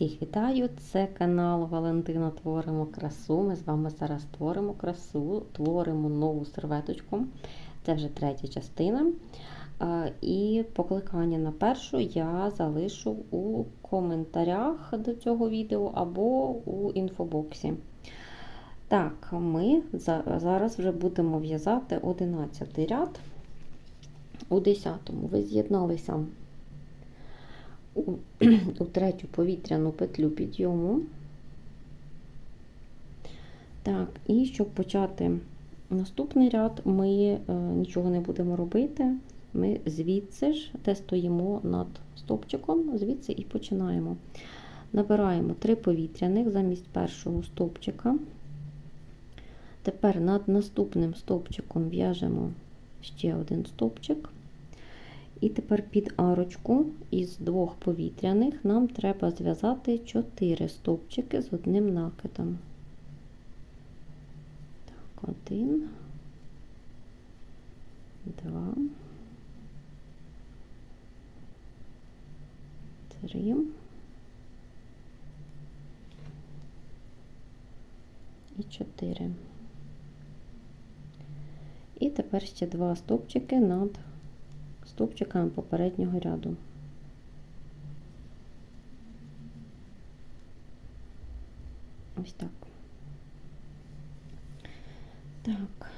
Всіх вітаю! Це канал Валентина Творимо красу. Ми з вами зараз творимо красу, творимо нову серветочку. Це вже третя частина. І покликання на першу я залишу у коментарях до цього відео або у інфобоксі. Так, ми зараз вже будемо в'язати 11 ряд. У 10-му. ви з'єдналися у, у третю повітряну петлю підйому. Так, і щоб почати наступний ряд, ми е, нічого не будемо робити. Ми звідси ж, де стоїмо над стовпчиком, звідси і починаємо. Набираємо три повітряних замість першого стовпчика. Тепер над наступним стовпчиком в'яжемо ще один стовпчик. І тепер під арочку із двох повітряних нам треба зв'язати 4 стовпчики з одним накидом. Так, один, два, три. І 4. І тепер ще два стовпчики над стовпчиками попереднього ряду. Ось так. Так.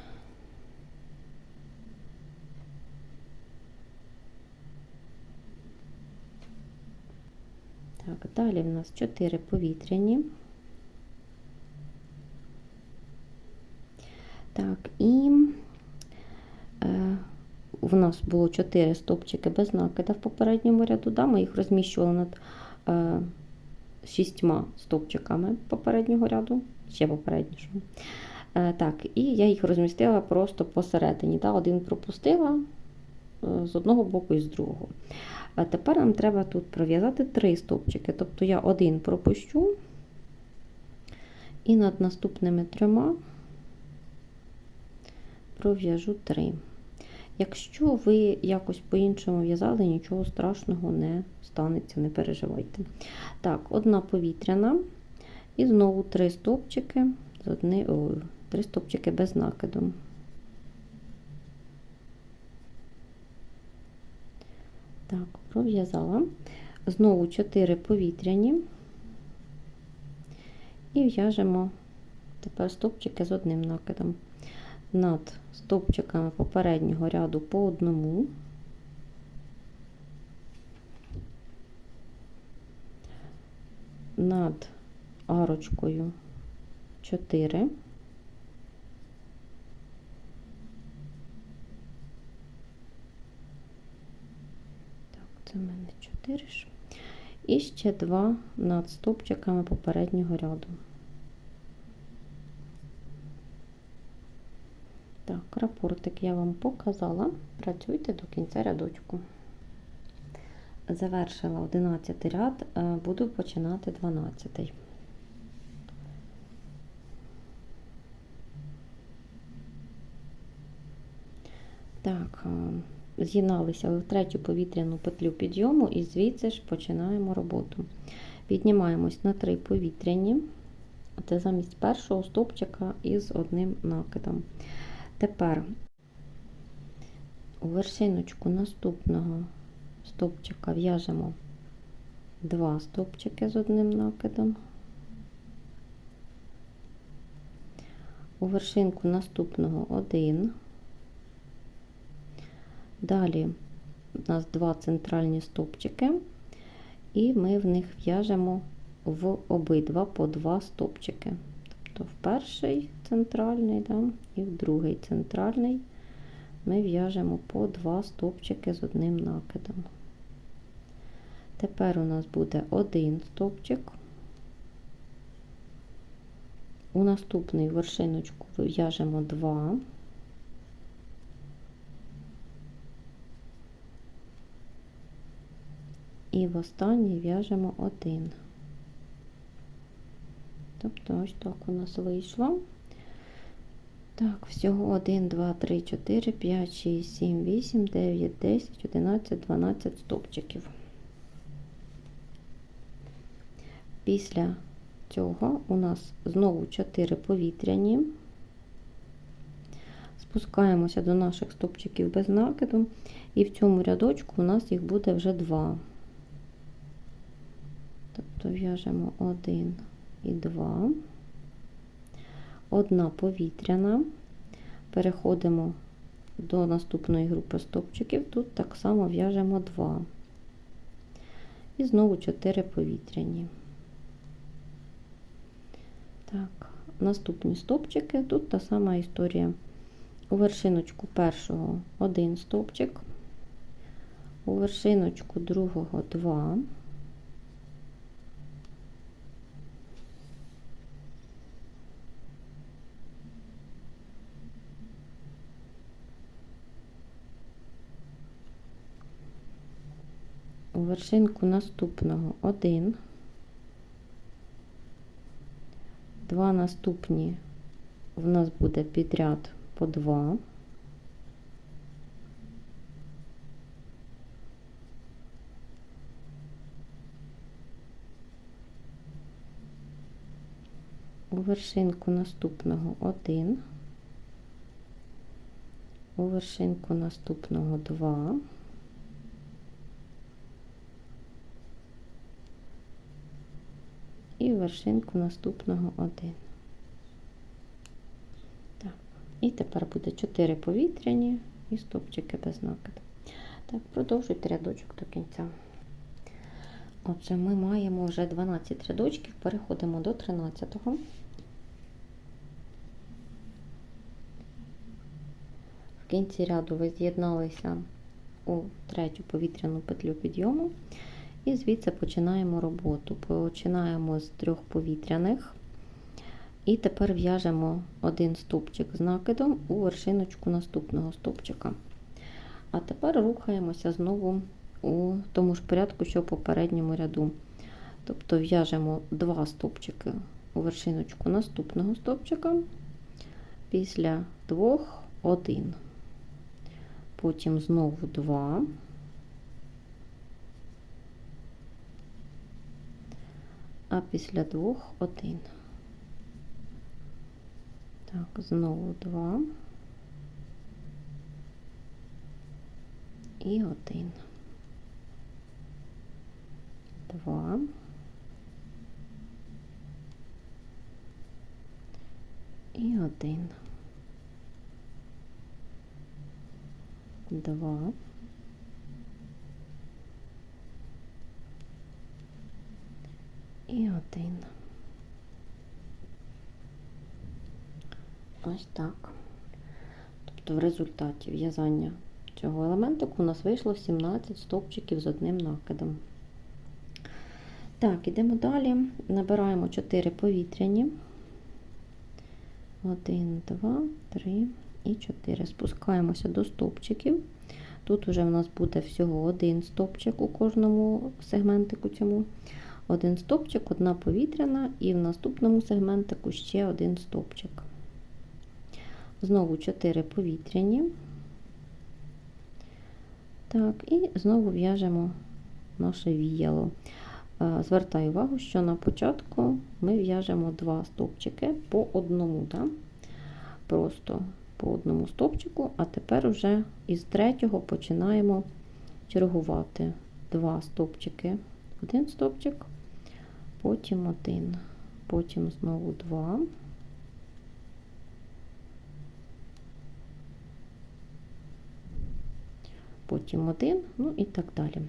Так, далі в нас 4 повітряні. Так, і в нас було 4 стопчики без накида в попередньому ряду. Да? Ми їх розміщували над е, шістьма стопчиками попереднього ряду, ще попереднішого. Е, так, І я їх розмістила просто посередині. Да? Один пропустила е, з одного боку і з другого. А тепер нам треба тут пров'язати три стовпчики. Тобто я один пропущу і над наступними трьома пров'яжу три. Якщо ви якось по-іншому в'язали, нічого страшного не станеться, не переживайте. Так, одна повітряна, і знову три стовпчики з одни, о, три стовпчики без накиду. Так, пров'язала. Знову 4 повітряні і в'яжемо тепер стовпчики з одним накидом над стовпчиками попереднього ряду по одному. Над арочкою 4. Так, це в мене 4 ж. І ще два над стовпчиками попереднього ряду. Так, рапортик я вам показала. Працюйте до кінця рядочку. Завершила 11 ряд, е, буду починати 12. Так, е, з'єдналися в третю повітряну петлю підйому і звідси ж починаємо роботу. Піднімаємось на три повітряні, це замість першого стовпчика із одним накидом. Тепер у вершиночку наступного стовпчика в'яжемо два стовпчики з одним накидом. У вершинку наступного один. Далі у нас два центральні стовпчики, і ми в них в'яжемо в обидва по два стовпчики. Тобто в перший центральний да, і в другий центральний ми в'яжемо по два стовпчики з одним накидом. Тепер у нас буде один стовпчик. У наступний вершиночку в'яжемо два. І в останній в'яжемо один. Тобто ось так у нас вийшло. Так, всього 1, 2, 3, 4, 5, 6, 7, 8, 9, 10, 11, 12 стовпчиків. Після цього у нас знову 4 повітряні. Спускаємося до наших стопчиків без накиду, і в цьому рядочку у нас їх буде вже 2. Тобто в'яжемо 1 і 2, одна повітряна, переходимо до наступної групи стопчиків, тут так само в'яжемо 2. І знову 4 повітряні. Так, наступні стопчики, тут та сама історія. У вершиночку першого один стовпчик, у вершиночку другого два. У вершинку наступного один. Два наступні в нас буде підряд по 2. У вершинку наступного 1. У вершинку наступного 2. І вершинку наступного 1. І тепер буде 4 повітряні і стопчики без накиду. Так, продовжуйте рядочок до кінця. Отже, ми маємо вже 12 рядочків, переходимо до 13-го. В кінці ряду ви з'єдналися у третю повітряну петлю підйому, і звідси починаємо роботу. Починаємо з трьох повітряних. І тепер в'яжемо один стовпчик з накидом у вершиночку наступного стовпчика. А тепер рухаємося знову у тому ж порядку, що в попередньому ряду. Тобто в'яжемо два стовпчики у вершиночку наступного стовпчика, після двох один. Потім знову два. А після двох один. Так, знову два. І один. Два. І один. Два. І один. Ось так. Тобто в результаті в'язання цього елементику у нас вийшло 17 стовпчиків з одним накидом. Так, ідемо далі. Набираємо 4 повітряні. 1, 2, 3 і 4. Спускаємося до стовпчиків. Тут вже в нас буде всього один стовпчик у кожному сегментику цьому. Один стовпчик, одна повітряна, і в наступному сегментику ще один стовпчик. Знову 4 повітряні. Так, і знову в'яжемо наше віяло. Звертаю увагу, що на початку ми в'яжемо два стовпчики по одному, да? просто по одному стовпчику, а тепер вже із третього починаємо чергувати два стовпчики, один стовпчик, потім один, потім знову два. потім один, ну і так далі.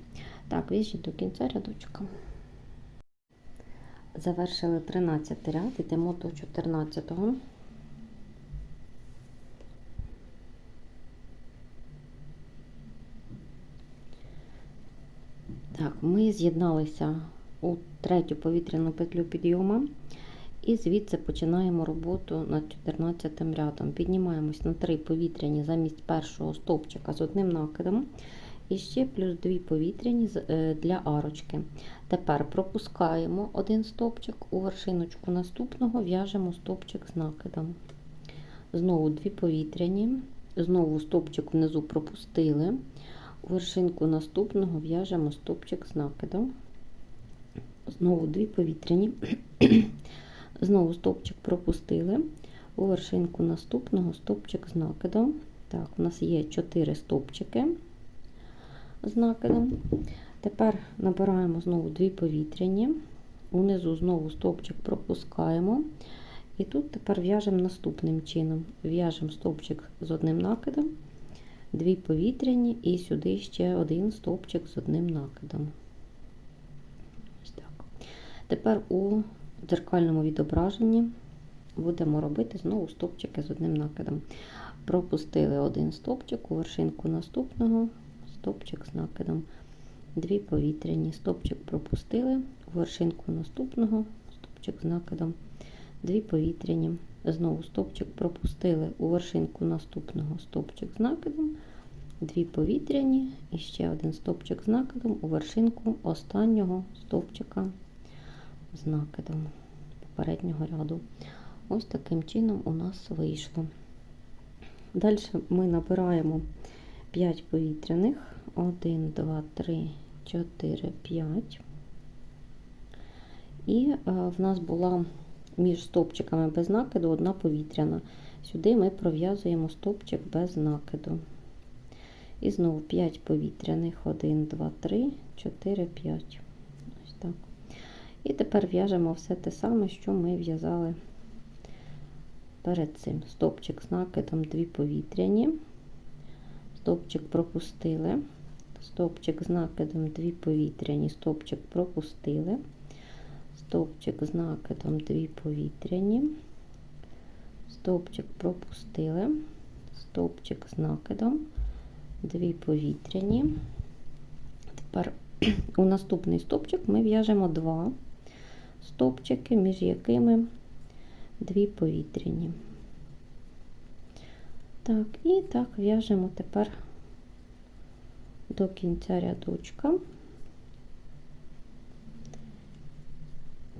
Так, в'яжіть до кінця рядочка. Завершили 13 ряд, йдемо до 14-го. Так, ми з'єдналися у третю повітряну петлю підйому. І звідси починаємо роботу над 14 рядом. Піднімаємось на 3 повітряні замість першого стовпчика з одним накидом. І ще плюс 2 повітряні е, для арочки. Тепер пропускаємо один стовпчик у вершиночку наступного, в'яжемо стовпчик з накидом. Знову 2 повітряні, знову стовпчик внизу пропустили. У вершинку наступного в'яжемо стовпчик з накидом. Знову дві повітряні, знову стовпчик пропустили, у вершинку наступного стовпчик з накидом. Так, у нас є 4 стовпчики з накидом. Тепер набираємо знову дві повітряні, унизу знову стовпчик пропускаємо. І тут тепер в'яжемо наступним чином. В'яжемо стовпчик з одним накидом, дві повітряні, і сюди ще один стовпчик з одним накидом. Тепер у дзеркальному відображенні будемо робити знову стовпчики з одним накидом. Пропустили один стовпчик у вершинку наступного, стовпчик з накидом. Дві повітряні, стовпчик пропустили, у вершинку наступного, стовпчик з накидом. Дві повітряні, знову стовпчик пропустили у вершинку наступного стовпчик з накидом, дві повітряні і ще один стовпчик з накидом у вершинку останнього стовпчика з накидом попереднього ряду. Ось таким чином у нас вийшло. Далі ми набираємо 5 повітряних. 1, 2, 3, 4, 5. І е, в нас була між стовпчиками без накиду одна повітряна. Сюди ми пров'язуємо стовпчик без накиду. І знову 5 повітряних. 1, 2, 3, 4, 5. Ось так. І тепер в'яжемо все те саме, що ми в'язали перед цим. Стовпчик з накидом, 2 повітряні. Стовпчик пропустили. Стовпчик з накидом, 2 повітряні, стовпчик пропустили. Стовпчик з накидом, 2 повітряні. Стовпчик пропустили. Стовпчик з накидом, 2 повітряні. Тепер у наступний стовпчик ми в'яжемо 2 стовпчики, між якими 2 повітряні. Так, і так в'яжемо тепер до кінця рядочка.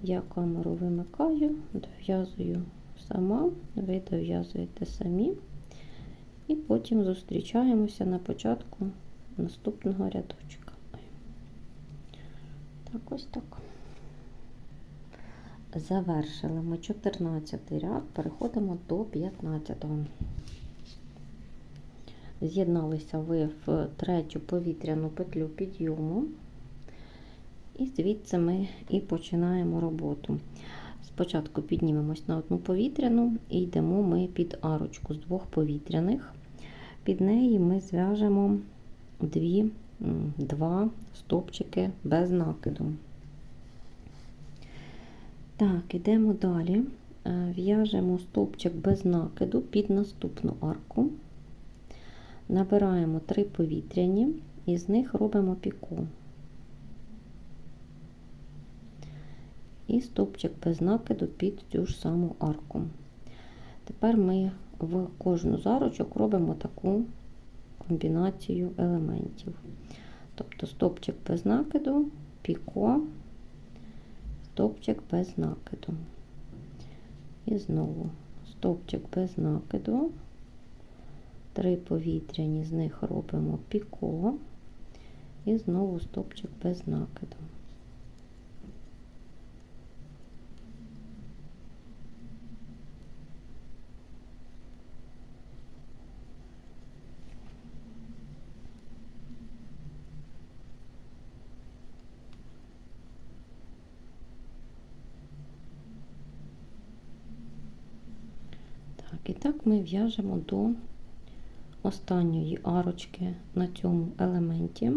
Я камеру вимикаю, дов'язую сама, ви дов'язуєте самі, і потім зустрічаємося на початку наступного рядочка. Так, ось так. Завершили ми 14 ряд, переходимо до 15. -го. З'єдналися ви в третю повітряну петлю підйому, і звідси ми і починаємо роботу. Спочатку піднімемось на одну повітряну і йдемо ми під арочку з двох повітряних. Під неї ми зв'яжемо дві, два стопчики без накиду. Так, йдемо далі. В'яжемо стовпчик без накиду під наступну арку. Набираємо три повітряні і з них робимо піку. І стовпчик без накиду під цю ж саму арку. Тепер ми в кожну зарочок робимо таку комбінацію елементів. Тобто стовпчик без накиду, піко, стовпчик без накиду. І знову стовпчик без накиду. Три повітряні з них робимо піко і знову стопчик без накиду. Так, і так ми в'яжемо до останньої арочки на цьому елементі.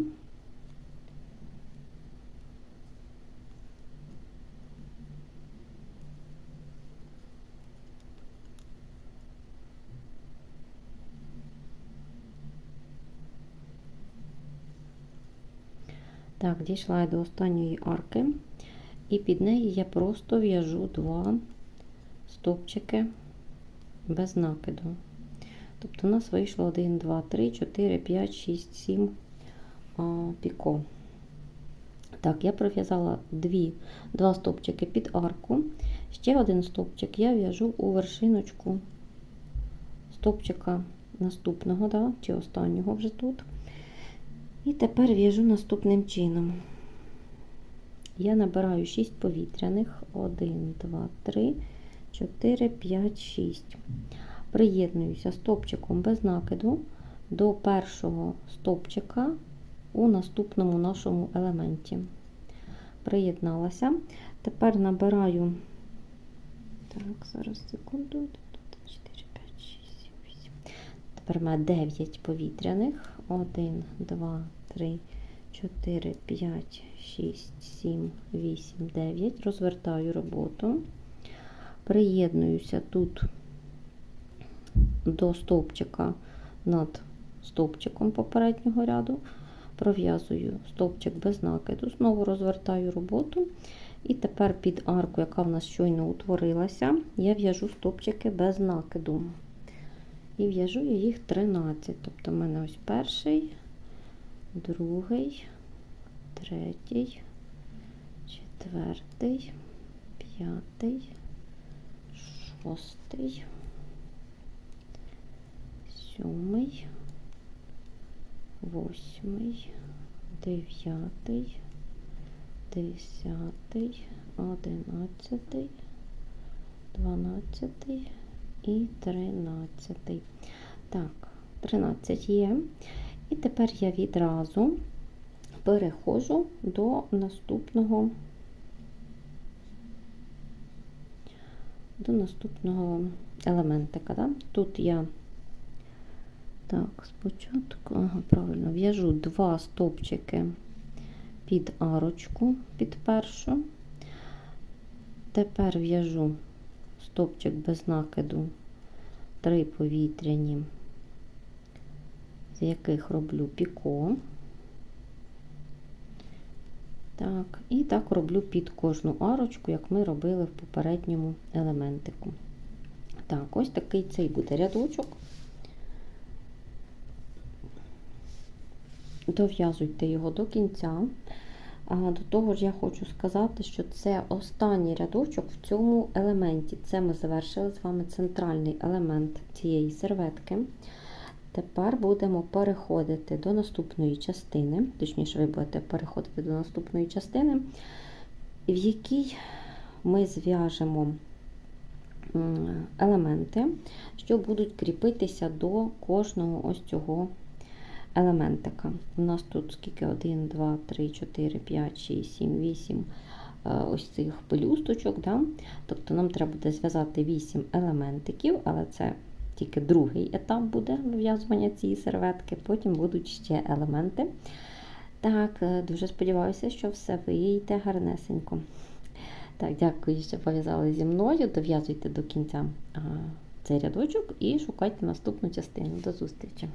Так, дійшла я до останньої арки, і під неї я просто в'яжу два стовпчики без накиду. Тобто у нас вийшло 1, 2, 3, 4, 5, 6, 7 а, піко. Так, я пров'язала два стовпчики під арку. Ще один стовпчик я в'яжу у вершиночку стовпчика наступного, да, чи останнього вже тут. І тепер в'яжу наступним чином. я набираю 6 повітряних. 1, 2, 3, 4, 5, 6. Приєднуюся стовпчиком без накиду до першого стовпчика у наступному нашому елементі. Приєдналася. Тепер набираю, так, зараз секунду. 4, 5, 6, 7, 8. Тепер мене 9 повітряних. 1, 2, 3, 4, 5, 6, 7, 8, 9. Розвертаю роботу. Приєднуюся тут до стовпчика над стовпчиком попереднього ряду. Пров'язую стовпчик без накиду, знову розвертаю роботу. І тепер під арку, яка в нас щойно утворилася, я в'яжу стовпчики без накиду. І в'яжу я їх 13. Тобто в мене ось перший, другий, третій, четвертий, п'ятий, шостий, сьомий, восьмий, дев'ятий, десятий, одинадцятий, дванадцятий. І тринадцятий. Так, 13 є. І тепер я відразу переходжу до наступного до наступного елементика. Да? Тут я так, спочатку, ага, правильно, в'яжу два стовпчики під арочку, під першу. Тепер в'яжу стовпчик без накиду, три повітряні, з яких роблю піко. Так, і так роблю під кожну арочку, як ми робили в попередньому елементику. Так, ось такий цей буде рядочок. Дов'язуйте його до кінця. До того ж, я хочу сказати, що це останній рядочок в цьому елементі. Це ми завершили з вами центральний елемент цієї серветки. Тепер будемо переходити до наступної частини, точніше, ви будете переходити до наступної частини, в якій ми зв'яжемо елементи, що будуть кріпитися до кожного ось цього елементика. У нас тут скільки 1, 2, 3, 4, 5, 6, 7, 8 ось цих пелюсточок. Да? Тобто нам треба буде зв'язати 8 елементиків, але це тільки другий етап буде вив'язування цієї серветки, потім будуть ще елементи. Так, е, дуже сподіваюся, що все вийде гарнесенько. Так, дякую, що пов'язали зі мною. Дов'язуйте до кінця цей рядочок і шукайте наступну частину. До зустрічі!